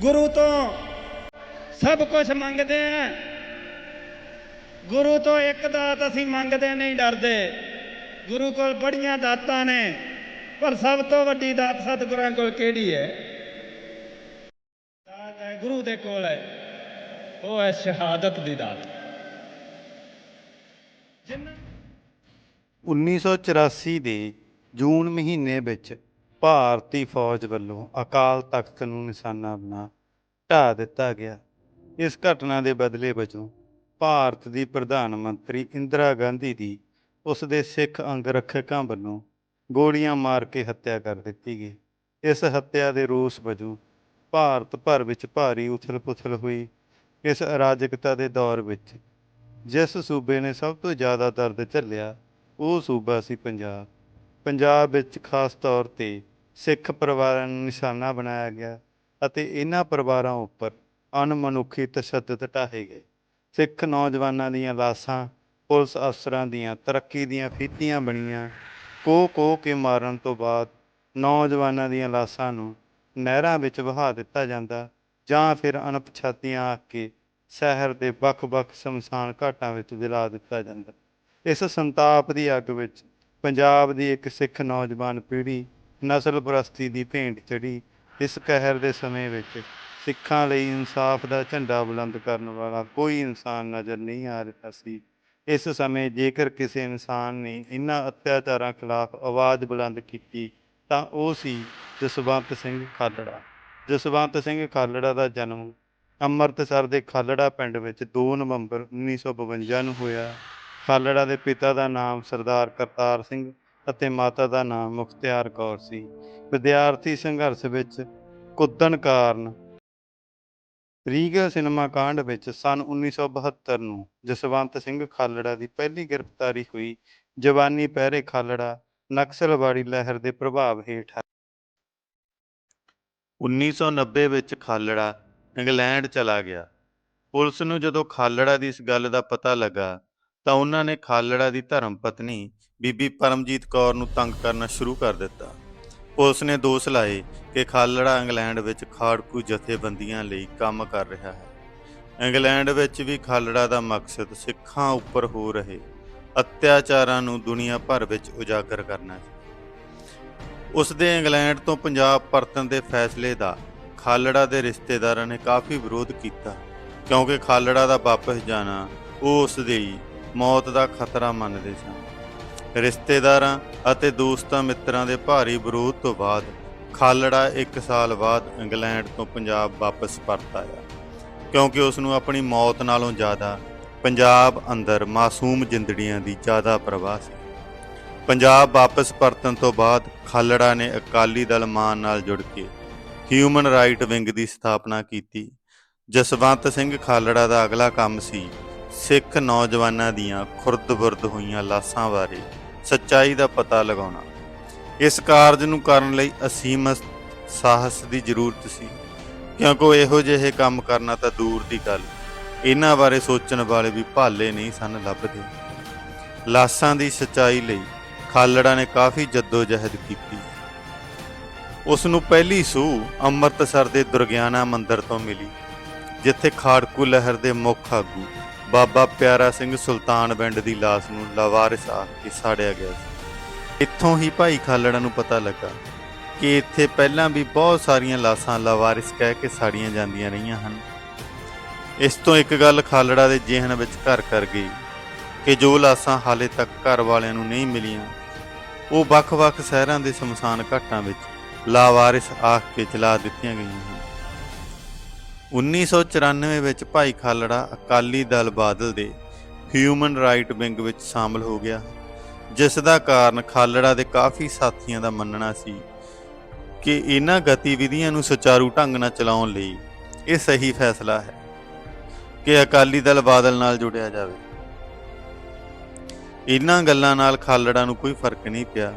ਗੁਰੂ ਤੋਂ ਸਭ ਕੁਝ ਮੰਗਦੇ ਆ। ਗੁਰੂ ਤੋਂ ਇੱਕ ਦਾਤ ਅਸੀਂ ਮੰਗਦੇ ਨਹੀਂ ਡਰਦੇ। ਗੁਰੂ ਕੋਲ ਬੜੀਆਂ ਦਾਤਾਂ ਨੇ, ਪਰ ਸਭ ਤੋਂ ਵੱਡੀ ਦਾਤ ਸਤਿਗੁਰਾਂ ਕੋਲ ਕਿਹੜੀ ਹੈ? ਦਾਤ ਹੈ ਗੁਰੂ ਦੇ ਕੋਲ ਹੈ। ਉਹ ਹੈ ਸ਼ਹਾਦਤ ਦੀ ਦਾਤ। ਜਿੰਨਾ 1984 ਦੇ ਜੂਨ ਮਹੀਨੇ ਵਿੱਚ ਭਾਰਤੀ ਫੌਜ ਵੱਲੋਂ ਅਕਾਲ ਤਖਤ ਨੂੰ ਨਿਸ਼ਾਨਾ ਬਣਾ ਢਾਹ ਦਿੱਤਾ ਗਿਆ। ਇਸ ਘਟਨਾ ਦੇ ਬਦਲੇ ਵਜੋਂ ਭਾਰਤ ਦੀ ਪ੍ਰਧਾਨ ਮੰਤਰੀ ਇੰਦਰਾ ਗਾਂਧੀ ਦੀ ਉਸ ਦੇ ਸਿੱਖ ਅੰਗ ਰੱਖਿਅਕਾਂ ਵੱਲੋਂ ਗੋਲੀਆਂ ਮਾਰ ਕੇ ਹੱਤਿਆ ਕਰ ਦਿੱਤੀ ਗਈ। ਇਸ ਹੱਤਿਆ ਦੇ ਰੋਸ ਵਜੋਂ ਭਾਰਤ ਭਰ ਵਿੱਚ ਭਾਰੀ ਉਥਲ-ਪੁਥਲ ਹੋਈ। ਇਸ ਅਰਾਜਕਤਾ ਦੇ ਦੌਰ ਵਿੱਚ ਜਿਸ ਸੂਬੇ ਨੇ ਸਭ ਤੋਂ ਜ਼ਿਆਦਾ ਦਰਦ ਝੱਲਿਆ, ਉਹ ਸੂਬਾ ਸੀ ਪੰਜਾਬ। ਪੰਜਾਬ ਵਿੱਚ ਖਾਸ ਤੌਰ ਤੇ ਸਿੱਖ ਪਰਿਵਾਰਾਂ ਨੂੰ ਨਿਸ਼ਾਨਾ ਬਣਾਇਆ ਗਿਆ ਅਤੇ ਇਹਨਾਂ ਪਰਿਵਾਰਾਂ ਉੱਪਰ ਅਣਮਨੁੱਖੀ ਤਸ਼ੱਦਦ ਢਾਹੇ ਗਏ। ਸਿੱਖ ਨੌਜਵਾਨਾਂ ਦੀਆਂ ਲਾਸ਼ਾਂ, ਪੁਲਿਸ ਅਫਸਰਾਂ ਦੀਆਂ ਤਰੱਕੀ ਦੀਆਂ ਫੀਤੀਆਂ ਬਣੀਆਂ ਕੋ ਕੋ ਕੇ ਮਾਰਨ ਤੋਂ ਬਾਅਦ ਨੌਜਵਾਨਾਂ ਦੀਆਂ ਲਾਸ਼ਾਂ ਨੂੰ ਨਹਿਰਾਂ ਵਿੱਚ ਵਹਾ ਦਿੱਤਾ ਜਾਂਦਾ ਜਾਂ ਫਿਰ ਅਣਪਛਾਤੀਆਂ ਆ ਕੇ ਸ਼ਹਿਰ ਦੇ ਵੱਖ-ਵੱਖ ਸ਼ਮਸ਼ਾਨ ਘਾਟਾਂ ਵਿੱਚ ਜਲਾ ਦਿੱਤਾ ਜਾਂਦਾ। ਇਸ ਸੰਤਾਪ ਦੀ ਅੱਗ ਵਿੱਚ ਪੰਜਾਬ ਦੀ ਇੱਕ ਸਿੱਖ ਨੌਜਵਾਨ ਪੀੜ੍ਹੀ ਨਸਲ ਪ੍ਰਸਤੀ ਦੀ ਭੇਂਟ ਚੜੀ ਇਸ ਕਹਿਰ ਦੇ ਸਮੇਂ ਵਿੱਚ ਸਿੱਖਾਂ ਲਈ ਇਨਸਾਫ ਦਾ ਝੰਡਾ ਬੁਲੰਦ ਕਰਨ ਵਾਲਾ ਕੋਈ ਇਨਸਾਨ ਨਜ਼ਰ ਨਹੀਂ ਆ ਰਿਹਾ ਸੀ। ਇਸ ਸਮੇਂ ਜੇਕਰ ਕਿਸੇ ਇਨਸਾਨ ਨੇ ਇਹਨਾਂ ਅਤਿਆਚਾਰਾਂ ਖਿਲਾਫ ਆਵਾਜ਼ ਬੁਲੰਦ ਕੀਤੀ, ਤਾਂ ਉਹ ਸੀ ਜਸਵੰਤ ਸਿੰਘ ਖਾਲੜਾ। ਜਸਵੰਤ ਸਿੰਘ ਖਾਲੜਾ ਦਾ ਜਨਮ ਅੰਮ੍ਰਿਤਸਰ ਦੇ ਖਾਲੜਾ ਪਿੰਡ ਵਿੱਚ 2 ਨਵੰਬਰ 1952 ਨੂੰ ਹੋਇਆ। ਖਾਲੜਾ ਦੇ ਪਿਤਾ ਦਾ ਨਾਮ ਸਰਦਾਰ ਕਰਤਾਰ ਸਿੰਘ ਅਤੇ ਮਾਤਾ ਦਾ ਨਾਮ ਮੁਖਤਿਆਰ ਕੌਰ ਸੀ। ਵਿਦਿਆਰਥੀ ਸੰਘਰਸ਼ ਵਿੱਚ ਕੁੱਦਣ ਕਾਰਨ ਰੀਗਲ ਸਿਨੇਮਾ ਕਾਂਡ ਵਿੱਚ ਸਨ 1972 ਨੂੰ ਜਸਵੰਤ ਸਿੰਘ ਖਾਲੜਾ ਦੀ ਪਹਿਲੀ ਗ੍ਰਿਫਤਾਰੀ ਹੋਈ। ਜਵਾਨੀ ਪਹਿਰੇ ਖਾਲੜਾ ਨਕਸਲਵਾੜੀ ਲਹਿਰ ਦੇ ਪ੍ਰਭਾਵ ਹੇਠ ਹੈ। 1990 ਵਿੱਚ ਖਾਲੜਾ ਇੰਗਲੈਂਡ ਚਲਾ ਗਿਆ। ਪੁਲਿਸ ਨੂੰ ਜਦੋਂ ਖਾਲੜਾ ਦੀ ਇਸ ਗੱਲ ਦਾ ਪਤਾ ਲੱਗਾ ਤਾਂ ਉਹਨਾਂ ਨੇ ਖਾਲੜਾ ਦੀ ਧਰਮ ਪਤਨੀ ਬੀਬੀ ਪਰਮਜੀਤ ਕੌਰ ਨੂੰ ਤੰਗ ਕਰਨਾ ਸ਼ੁਰੂ ਕਰ ਦਿੱਤਾ। ਪੁਲਿਸ ਨੇ ਦੋਸ਼ ਲਾਏ ਕਿ ਖਾਲੜਾ ਇੰਗਲੈਂਡ ਵਿੱਚ ਖਾੜਕੂ ਜਥੇਬੰਦੀਆਂ ਲਈ ਕੰਮ ਕਰ ਰਿਹਾ ਹੈ। ਇੰਗਲੈਂਡ ਵਿੱਚ ਵੀ ਖਾਲੜਾ ਦਾ ਮਕਸਦ ਸਿੱਖਾਂ ਉੱਪਰ ਹੋ ਰਹੇ ਅਤਿਆਚਾਰਾਂ ਨੂੰ ਦੁਨੀਆ ਭਰ ਵਿੱਚ ਉਜਾਗਰ ਕਰਨਾ ਸੀ ਉਸ ਦੇ ਇੰਗਲੈਂਡ ਤੋਂ ਪੰਜਾਬ ਪਰਤਣ ਦੇ ਫੈਸਲੇ ਦਾ ਖਾਲੜਾ ਦੇ ਰਿਸ਼ਤੇਦਾਰਾਂ ਨੇ ਕਾਫੀ ਵਿਰੋਧ ਕੀਤਾ ਕਿਉਂਕਿ ਖਾਲੜਾ ਦਾ ਵਾਪਸ ਜਾਣਾ ਉਹ ਉਸ ਦੀ ਮੌਤ ਦਾ ਖਤਰਾ ਮੰਨਦੇ ਸਨ ਰਿਸ਼ਤੇਦਾਰਾਂ ਅਤੇ ਦੋਸਤਾਂ ਮਿੱਤਰਾਂ ਦੇ ਭਾਰੀ ਵਿਰੋਧ ਤੋਂ ਬਾਅਦ ਖਾਲੜਾ 1 ਸਾਲ ਬਾਅਦ ਇੰਗਲੈਂਡ ਤੋਂ ਪੰਜਾਬ ਵਾਪਸ ਪਰਤ ਆਇਆ। ਕਿਉਂਕਿ ਉਸ ਨੂੰ ਆਪਣੀ ਮੌਤ ਨਾਲੋਂ ਜ਼ਿਆਦਾ ਪੰਜਾਬ ਅੰਦਰ ਮਾਸੂਮ ਜਿੰਦੜੀਆਂ ਦੀ ਜ਼ਿਆਦਾ ਪ੍ਰਵਾਹ ਸੀ। ਪੰਜਾਬ ਵਾਪਸ ਪਰਤਣ ਤੋਂ ਬਾਅਦ ਖਾਲੜਾ ਨੇ ਅਕਾਲੀ ਦਲ ਮਾਨ ਨਾਲ ਜੁੜ ਕੇ ਹਿਊਮਨ ਰਾਈਟ ਵਿੰਗ ਦੀ ਸਥਾਪਨਾ ਕੀਤੀ। ਜਸਵੰਤ ਸਿੰਘ ਖਾਲੜਾ ਦਾ ਅਗਲਾ ਕੰਮ ਸੀ ਸਿੱਖ ਨੌਜਵਾਨਾਂ ਦੀਆਂ ਖੁਰਦ-ਬੁਰਦ ਹੋਈਆਂ ਲਾਸ਼ਾਂ ਬਾਰੇ ਸੱਚਾਈ ਦਾ ਪਤਾ ਲਗਾਉਣਾ। ਇਸ ਕਾਰਜ ਨੂੰ ਕਰਨ ਲਈ ਅਸੀਮਤ ਸਾਹਸ ਦੀ ਜ਼ਰੂਰਤ ਸੀ। ਕਿਉਂਕਿ ਇਹੋ ਜਿਹੇ ਕੰਮ ਕਰਨਾ ਤਾਂ ਦੂਰ ਦੀ ਗੱਲ। ਇਹਨਾਂ ਬਾਰੇ ਸੋਚਣ ਵਾਲੇ ਵੀ ਭਾਲੇ ਨਹੀਂ ਸਨ ਲੱਭਦੇ। ਲਾਸ਼ਾਂ ਦੀ ਸਚਾਈ ਲਈ ਖਾਲੜਾ ਨੇ ਕਾਫੀ ਜਹਿਦ ਕੀਤੀ। ਉਸ ਨੂੰ ਪਹਿਲੀ ਸੂਹ ਅੰਮ੍ਰਿਤਸਰ ਦੇ ਦੁਰਗਿਆਨਾ ਮੰਦਿਰ ਤੋਂ ਮਿਲੀ, ਜਿੱਥੇ ਖਾੜਕੂ ਲਹਿਰ ਦੇ ਮੁੱਖ ਆਗੂ ਬਾਬਾ ਪਿਆਰਾ ਸਿੰਘ ਸੁਲਤਾਨ ਸੁਲਤਾਨਵਿੰਡ ਦੀ ਲਾਸ਼ ਨੂੰ ਲਾਵਾਰਿਸ ਆਖ ਕੇ ਸਾੜਿਆ ਗਿਆ ਸੀ। ਇੱਥੋਂ ਹੀ ਭਾਈ ਖਾਲੜਾ ਨੂੰ ਪਤਾ ਲੱਗਾ ਕਿ ਇੱਥੇ ਪਹਿਲਾਂ ਵੀ ਬਹੁਤ ਸਾਰੀਆਂ ਲਾਸ਼ਾਂ ਲਾਵਾਰਿਸ ਕਹਿ ਕੇ ਸਾੜੀਆਂ ਜਾਂਦੀਆਂ ਰਹੀਆਂ ਹਨ। ਇਸ ਤੋਂ ਇੱਕ ਗੱਲ ਖਾਲੜਾ ਦੇ ਜਿਹਨ ਵਿੱਚ ਘਰ ਕਰ ਗਈ ਕਿ ਜੋ ਲਾਸ਼ਾਂ ਹਾਲੇ ਤੱਕ ਘਰ ਵਾਲਿਆਂ ਨੂੰ ਨਹੀਂ ਮਿਲੀਆਂ, ਉਹ ਵੱਖ-ਵੱਖ ਸ਼ਹਿਰਾਂ ਦੇ ਸ਼ਮਸ਼ਾਨ ਘਾਟਾਂ ਵਿੱਚ ਲਾਵਾਰਿਸ ਆਖ ਕੇ ਚਲਾ ਦਿੱਤੀਆਂ ਗਈਆਂ ਹਨ। 1994 ਵਿੱਚ ਭਾਈ ਖਾਲੜਾ ਅਕਾਲੀ ਦਲ ਬਾਦਲ ਦੇ ਹਿਊਮਨ ਰਾਈਟ ਵਿੰਗ ਵਿੱਚ ਸ਼ਾਮਲ ਹੋ ਗਿਆ, ਜਿਸ ਦਾ ਕਾਰਨ ਖਾਲੜਾ ਦੇ ਕਾਫੀ ਸਾਥੀਆਂ ਦਾ ਮੰਨਣਾ ਸੀ ਕਿ ਇਹਨਾਂ ਗਤੀਵਿਧੀਆਂ ਨੂੰ ਸੁਚਾਰੂ ਢੰਗ ਨਾਲ ਚਲਾਉਣ ਲਈ ਇਹ ਸਹੀ ਫੈਸਲਾ ਹੈ ਕਿ ਅਕਾਲੀ ਦਲ ਬਾਦਲ ਨਾਲ ਜੁੜਿਆ ਜਾਵੇ। ਇਹਨਾਂ ਗੱਲਾਂ ਨਾਲ ਖਾਲੜਾ ਨੂੰ ਕੋਈ ਫ਼ਰਕ ਨਹੀਂ ਪਿਆ,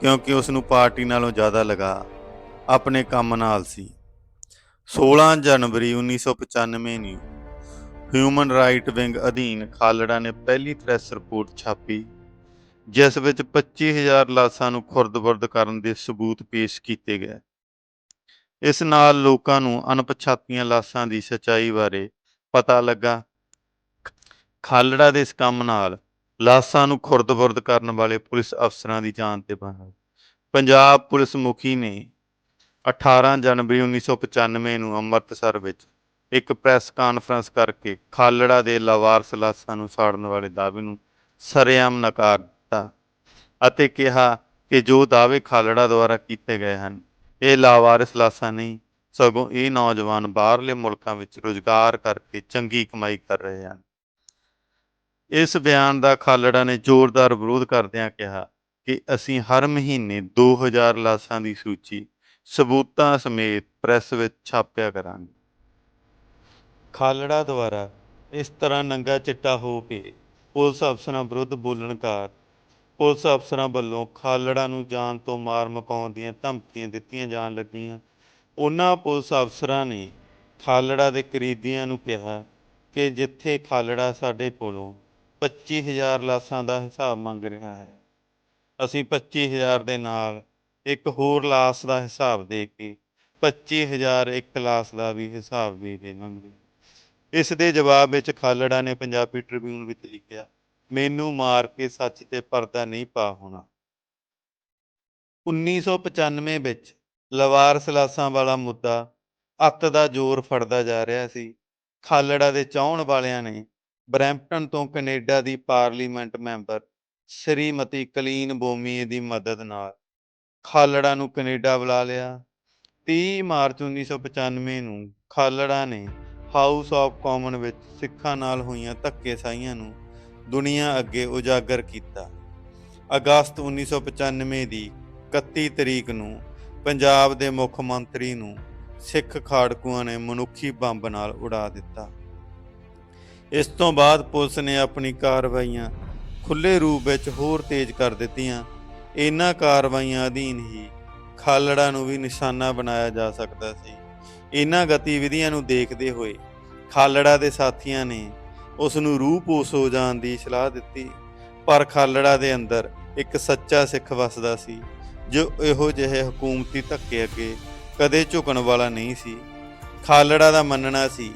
ਕਿਉਂਕਿ ਉਸ ਨੂੰ ਪਾਰਟੀ ਨਾਲੋਂ ਜ਼ਿਆਦਾ ਲਗਾ ਆਪਣੇ ਕੰਮ ਨਾਲ ਸੀ। 16 ਜਨਵਰੀ 1995 ਨੂੰ ਹਿਊਮਨ ਰਾਈਟ ਵਿੰਗ ਅਧੀਨ ਖਾਲੜਾ ਨੇ ਪਹਿਲੀ ਪ੍ਰੈਸ ਰਿਪੋਰਟ ਛਾਪੀ, ਜਿਸ ਵਿੱਚ 25000 ਲਾਸ਼ਾਂ ਨੂੰ ਖੁਰਦ-ਬੁਰਦ ਕਰਨ ਦੇ ਸਬੂਤ ਪੇਸ਼ ਕੀਤੇ ਗਏ। ਇਸ ਨਾਲ ਲੋਕਾਂ ਨੂੰ ਅਣਪਛਾਤੀਆਂ ਲਾਸ਼ਾਂ ਦੀ ਸਚਾਈ ਬਾਰੇ ਪਤਾ ਲੱਗਾ। ਖਾਲੜਾ ਦੇ ਇਸ ਕੰਮ ਨਾਲ ਲਾਸ਼ਾਂ ਨੂੰ ਖੁਰਦ-ਬੁਰਦ ਕਰਨ ਵਾਲੇ ਪੁਲਿਸ ਅਫਸਰਾਂ ਦੀ ਜਾਨ ਤੇ ਬਾਹਰ ਪੰਜਾਬ ਪੁਲਿਸ ਮੁਖੀ ਨੇ 18 ਜਨਵਰੀ 1995 ਨੂੰ ਅੰਮ੍ਰਿਤਸਰ ਵਿੱਚ ਇੱਕ ਪ੍ਰੈਸ ਕਾਨਫਰੰਸ ਕਰਕੇ ਖਾਲੜਾ ਦੇ ਲਾਵਾਰਸ ਲਾਸ਼ਾਂ ਨੂੰ ਸਾੜਨ ਵਾਲੇ ਦਾਅਵੇ ਨੂੰ ਸਰੇਆਮ ਨਕਾਰ ਦਿੱਤਾ ਅਤੇ ਕਿਹਾ ਕਿ ਜੋ ਦਾਅਵੇ ਖਾਲੜਾ ਦੁਆਰਾ ਕੀਤੇ ਗਏ ਹਨ, ਇਹ ਲਾਵਾਰਿਸ ਲਾਸ਼ਾਂ ਨਹੀਂ, ਸਗੋਂ ਇਹ ਨੌਜਵਾਨ ਬਾਹਰਲੇ ਮੁਲਕਾਂ ਵਿੱਚ ਰੁਜ਼ਗਾਰ ਕਰਕੇ ਚੰਗੀ ਕਮਾਈ ਕਰ ਰਹੇ ਹਨ। ਇਸ ਬਿਆਨ ਦਾ ਖਾਲੜਾ ਨੇ ਜ਼ੋਰਦਾਰ ਵਿਰੋਧ ਕਰਦਿਆਂ ਕਿਹਾ ਕਿ ਅਸੀਂ ਹਰ ਮਹੀਨੇ 2000 ਲਾਸ਼ਾਂ ਦੀ ਸੂਚੀ ਸਬੂਤਾਂ ਸਮੇਤ ਪ੍ਰੈਸ ਵਿੱਚ ਛਾਪਿਆ ਕਰਾਂਗੇ। ਖਾਲੜਾ ਦੁਆਰਾ ਇਸ ਤਰ੍ਹਾਂ ਨੰਗਾ ਚਿੱਟਾ ਹੋ ਕੇ ਪੁਲਿਸ ਅਫਸਰਾਂ ਵਿਰੁੱਧ ਬੋਲਣ ਕਾਰ ਪੁਲਿਸ ਅਫਸਰਾਂ ਵੱਲੋਂ ਖਾਲੜਾ ਨੂੰ ਜਾਨ ਤੋਂ ਮਾਰ ਮਕਾਉਣ ਦੀਆਂ ਧਮਕੀਆਂ ਦਿੱਤੀਆਂ ਜਾਣ ਲੱਗੀਆਂ। ਉਹਨਾਂ ਪੁਲਿਸ ਅਫਸਰਾਂ ਨੇ ਖਾਲੜਾ ਦੇ ਕਰੀਬੀਆਂ ਨੂੰ ਕਿਹਾ ਕਿ ਜਿੱਥੇ ਖਾਲੜਾ ਸਾਡੇ ਕੋਲੋਂ 25000 ਲਾਸ਼ਾਂ ਦਾ ਹਿਸਾਬ ਮੰਗ ਰਿਹਾ ਹੈ, ਅਸੀਂ 25000 ਦੇ ਨਾਲ ਇੱਕ ਹੋਰ ਲਾਸ਼ ਦਾ ਹਿਸਾਬ ਦੇ ਕੇ 25000 ਇੱਕ ਲਾਸ਼ ਦਾ ਵੀ ਹਿਸਾਬ ਵੀ ਦੇਵਾਂਗੇ ਇਸ ਦੇ ਜਵਾਬ ਵਿੱਚ ਖਾਲੜਾ ਨੇ ਪੰਜਾਬੀ ਟ੍ਰਿਬਿਊਨ ਵਿੱਚ ਲਿਖਿਆ, ਮੈਨੂੰ ਮਾਰ ਕੇ ਸੱਚ ਤੇ ਪਰਦਾ ਨਹੀਂ ਪਾ ਹੋਣਾ। 1995 ਵਿੱਚ ਲਵਾਰਸ ਲਾਸ਼ਾਂ ਵਾਲਾ ਮੁੱਦਾ ਅੱਤ ਦਾ ਜ਼ੋਰ ਫੜਦਾ ਜਾ ਰਿਹਾ ਸੀ। ਖਾਲੜਾ ਦੇ ਚਾਹਣ ਵਾਲਿਆਂ ਨੇ ਬਰੈਂਪਟਨ ਤੋਂ ਕੈਨੇਡਾ ਦੀ parliament member Shrimati Colleen Beaumier ਦੀ ਮਦਦ ਨਾਲ ਖਾਲੜਾ ਨੂੰ ਕੈਨੇਡਾ ਬੁਲਾ ਲਿਆ। 30 ਮਾਰਚ 1995 ਨੂੰ ਖਾਲੜਾ ਨੇ ਹਾਊਸ ਆਫ ਕਾਮਨ ਵਿੱਚ ਸਿੱਖਾਂ ਨਾਲ ਹੋਈਆਂ ਧੱਕੇਸ਼ਾਹੀਆਂ ਨੂੰ ਦੁਨੀਆ ਅੱਗੇ ਉਜਾਗਰ ਕੀਤਾ। ਅਗਸਤ 1995 ਦੀ 31 ਤਰੀਕ ਨੂੰ ਪੰਜਾਬ ਦੇ ਮੁੱਖ ਮੰਤਰੀ ਨੂੰ ਸਿੱਖ ਖਾੜਕੂਆਂ ਨੇ ਮਨੁੱਖੀ ਬੰਬ ਨਾਲ ਉਡਾ ਦਿੱਤਾ। ਇਸ ਤੋਂ ਬਾਅਦ ਪੁਲਿਸ ਨੇ ਆਪਣੀ ਕਾਰਵਾਈਆਂ ਖੁੱਲੇ ਰੂਪ ਵਿੱਚ ਹੋਰ ਤੇਜ਼ ਕਰ ਦਿੱਤੀਆਂ। ਇਹਨਾਂ ਕਾਰਵਾਈਆਂ ਅਧੀਨ ਹੀ ਖਾਲੜਾ ਨੂੰ ਵੀ ਨਿਸ਼ਾਨਾ ਬਣਾਇਆ ਜਾ ਸਕਦਾ ਸੀ। ਇਹਨਾਂ ਗਤੀਵਿਧੀਆਂ ਨੂੰ ਦੇਖਦੇ ਹੋਏ ਖਾਲੜਾ ਦੇ ਸਾਥੀਆਂ ਨੇ ਉਸ ਨੂੰ ਰੂਪੋਸ ਹੋ ਜਾਣ ਦੀ ਸਲਾਹ ਦਿੱਤੀ। ਪਰ ਖਾਲੜਾ ਦੇ ਅੰਦਰ ਇੱਕ ਸੱਚਾ ਸਿੱਖ ਵਸਦਾ ਸੀ, ਜੋ ਇਹੋ ਜਿਹੇ ਹਕੂਮਤੀ ਧੱਕੇ ਅੱਗੇ ਕਦੇ ਝੁਕਣ ਵਾਲਾ ਨਹੀਂ ਸੀ। ਖਾਲੜਾ ਦਾ ਮੰਨਣਾ ਸੀ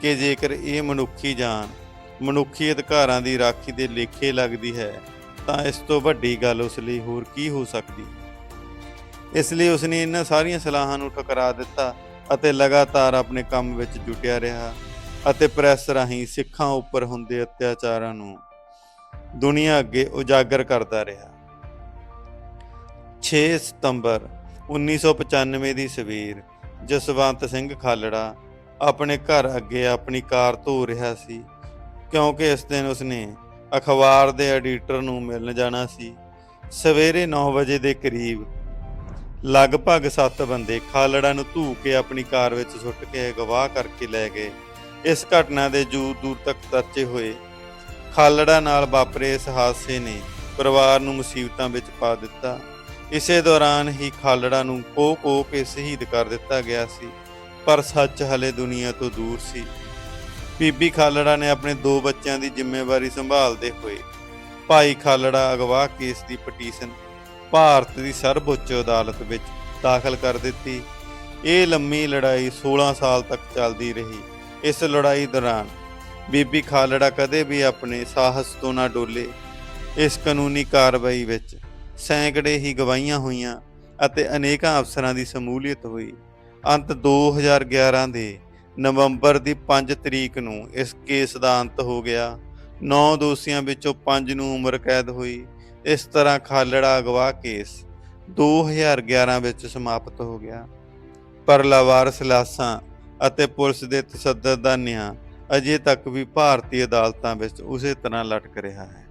ਕਿ ਜੇਕਰ ਇਹ ਮਨੁੱਖੀ ਜਾਨ ਮਨੁੱਖੀ ਅਧਿਕਾਰਾਂ ਦੀ ਰਾਖੀ ਦੇ ਲੇਖੇ ਲੱਗਦੀ ਹੈ ਤਾਂ ਇਸ ਤੋਂ ਵੱਡੀ ਗੱਲ ਉਸ ਲਈ ਹੋਰ ਕੀ ਹੋ ਸਕਦੀ? ਇਸ ਲਈ ਉਸਨੇ ਇਹਨਾਂ ਸਾਰੀਆਂ ਸਲਾਹਾਂ ਨੂੰ ਠੁਕਰਾ ਦਿੱਤਾ ਅਤੇ ਲਗਾਤਾਰ ਆਪਣੇ ਕੰਮ ਵਿੱਚ ਜੁਟਿਆ ਰਿਹਾ ਅਤੇ ਪ੍ਰੈਸ ਰਾਹੀਂ ਸਿੱਖਾਂ ਉੱਪਰ ਹੁੰਦੇ ਅਤਿਆਚਾਰਾਂ ਨੂੰ ਦੁਨੀਆ ਅੱਗੇ ਉਜਾਗਰ ਕਰਦਾ ਰਿਹਾ। 6 ਸਤੰਬਰ 1995 ਦੀ ਸਵੇਰ ਜਸਵੰਤ ਸਿੰਘ ਖਾਲੜਾ ਆਪਣੇ ਘਰ ਅੱਗੇ ਆਪਣੀ ਕਾਰ ਧੋ ਰਿਹਾ ਸੀ ਕਿਉਂਕਿ ਇਸ ਦਿਨ ਉਸਨੇ ਅਖਬਾਰ ਦੇ ਐਡੀਟਰ ਨੂੰ ਮਿਲਣ ਜਾਣਾ ਸੀ। ਸਵੇਰੇ 9 ਵਜੇ ਦੇ ਕਰੀਬ ਲਗਭਗ 7 ਬੰਦੇ ਖਾਲੜਾ ਨੂੰ ਧੂ ਕੇ ਆਪਣੀ ਕਾਰ ਵਿੱਚ ਸੁੱਟ ਕੇ ਅਗਵਾ ਕਰਕੇ ਲੈ ਗਏ। ਇਸ ਘਟਨਾ ਦੇ ਦੂਰ ਦੂਰ ਤੱਕ ਤਰਚੇ ਹੋਏ। ਖਾਲੜਾ ਨਾਲ ਵਾਪਰੇ ਇਸ ਹਾਦਸੇ ਨੇ ਪਰਿਵਾਰ ਨੂੰ ਮੁਸੀਬਤਾਂ ਵਿੱਚ ਪਾ ਦਿੱਤਾ। ਇਸੇ ਦੌਰਾਨ ਹੀ ਖਾਲੜਾ ਨੂੰ ਕੋ ਕੋ ਕੇ ਸ਼ਹੀਦ ਕਰ ਦਿੱਤਾ ਗਿਆ ਸੀ। ਪਰ ਸੱਚ ਹਲੇ ਦੁਨੀਆ ਤੋਂ ਦੂਰ ਸੀ। ਬੀਬੀ ਖਾਲੜਾ ਨੇ ਆਪਣੇ ਦੋ ਬੱਚਿਆਂ ਦੀ ਜ਼ਿੰਮੇਵਾਰੀ ਸੰਭਾਲਦੇ ਹੋਏ ਭਾਈ ਖਾਲੜਾ ਅਗਵਾ ਕੇਸ ਦੀ ਪਟੀਸ਼ਨ ਭਾਰਤ ਦੀ ਸਰਵਉੱਚ ਅਦਾਲਤ ਵਿੱਚ ਦਾਖਲ ਕਰ ਦਿੱਤੀ। ਇਹ ਲੰਮੀ ਲੜਾਈ 16 ਸਾਲ ਤੱਕ ਚੱਲਦੀ ਰਹੀ। ਇਸ ਲੜਾਈ ਦੌਰਾਨ ਬੀਬੀ ਖਾਲੜਾ ਕਦੇ ਵੀ ਆਪਣੇ ਸਾਹਸ ਤੋਂ ਨਾ ਡੋਲੇ। ਇਸ ਕਾਨੂੰਨੀ ਕਾਰਵਾਈ ਵਿੱਚ ਸੈਂਕੜੇ ਹੀ ਗਵਾਹੀਆਂ ਹੋਈਆਂ ਅਤੇ ਅਨੇਕਾਂ ਅਫਸਰਾਂ ਦੀ ਸ਼ਮੂਲੀਅਤ ਹੋਈ। ਅੰਤ 2011 ਦੇ ਨਵੰਬਰ ਦੀ 5 ਤਰੀਕ ਨੂੰ ਇਸ ਕੇਸ ਦਾ ਅੰਤ ਹੋ ਗਿਆ। ਨੌ ਦੋਸ਼ੀਆਂ ਵਿੱਚੋਂ 5 ਨੂੰ ਉਮਰ ਕੈਦ ਹੋਈ। ਇਸ ਤਰ੍ਹਾਂ ਖਾਲੜਾ ਅਗਵਾ ਕੇਸ 2011 ਵਿੱਚ ਸਮਾਪਤ ਹੋ ਗਿਆ। ਪਰ ਲਾਵਾਰਸ ਲਾਸ਼ਾਂ ਅਤੇ ਪੁਲਿਸ ਦੇ ਤਸ਼ੱਦਦ ਦਾ ਨਿਆਂ ਅਜੇ ਤੱਕ ਵੀ ਭਾਰਤੀ ਅਦਾਲਤਾਂ ਵਿੱਚ ਉਸੇ ਤਰ੍ਹਾਂ ਲਟਕ ਰਿਹਾ ਹੈ।